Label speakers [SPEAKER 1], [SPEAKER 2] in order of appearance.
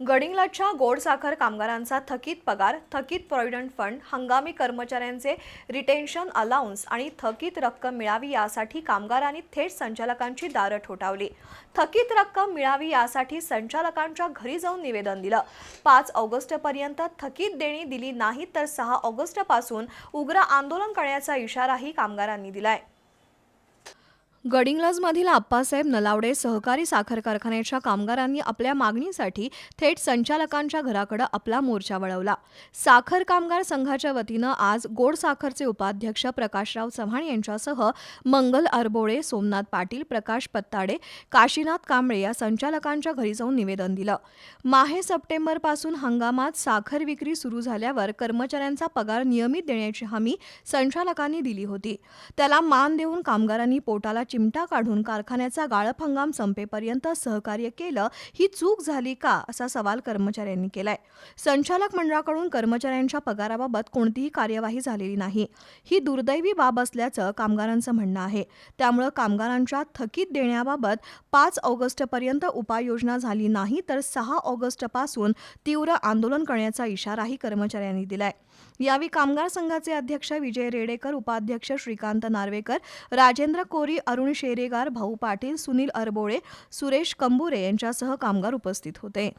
[SPEAKER 1] गडिंग्लजच्या गोड साखर कामगारांचा थकीत पगार थकीत प्रॉव्हिडंट फंड हंगामी कर्मचाऱ्यांचे रिटेन्शन अलाउन्स आणि थकीत रक्कम मिळावी यासाठी कामगारांनी थेट संचालकांची दारं ठोठावली. थकीत रक्कम मिळावी यासाठी संचालकांच्या घरी जाऊन निवेदन दिलं. पाच ऑगस्टपर्यंत थकीत देणी दिली नाही तर सहा ऑगस्टपासून उग्र आंदोलन करण्याचा इशाराही कामगारांनी दिलाय. गडिंग्लजमधील आप्पासाहेब नलावडे सहकारी साखर कारखान्याच्या कामगारांनी आपल्या मागणीसाठी थेट संचालकांच्या घराकडे आपला मोर्चा वळवला. साखर कामगार संघाच्या वतीनं आज गोड साखरचे उपाध्यक्ष प्रकाशराव चव्हाण यांच्यासह मंगल अरबोळे सोमनाथ पाटील प्रकाश पत्ताडे काशीनाथ कांबळे या संचालकांच्या घरी जाऊन निवेदन दिलं. माहे सप्टेंबरपासून हंगामात साखर विक्री सुरू झाल्यावर कर्मचाऱ्यांचा पगार नियमित देण्याची हमी संचालकांनी दिली होती. त्याला मान देऊन कामगारांनी पोटाला चिमटा काढून कारखान्याचा गाळप हंगाम संपेपर्यंत सहकार्य केलं ही चूक झाली का असा सवाल कर्मचाऱ्यांनी केलाय. संचालक मंडळाकडून कर्मचाऱ्यांच्या पगाराबाबत कोणतीही कार्यवाही झालेली नाही. ही दुर्दैवी बाब असल्याचं कामगारांचं म्हणणं आहे. त्यामुळं कामगारांच्या थकीत देण्याबाबत पाच ऑगस्टपर्यंत उपाययोजना झाली नाही तर सहा ऑगस्टपासून तीव्र आंदोलन करण्याचा इशाराही कर्मचाऱ्यांनी दिलाय. यावेळी कामगार संघाचे अध्यक्ष विजय रेडेकर उपाध्यक्ष श्रीकांत नार्वेकर राजेंद्र कोरी अरुण शेरेगार भाऊ पाटील सुनील अरबोळे सुरेश कंबुरे यांच्यासह कामगार उपस्थित होते.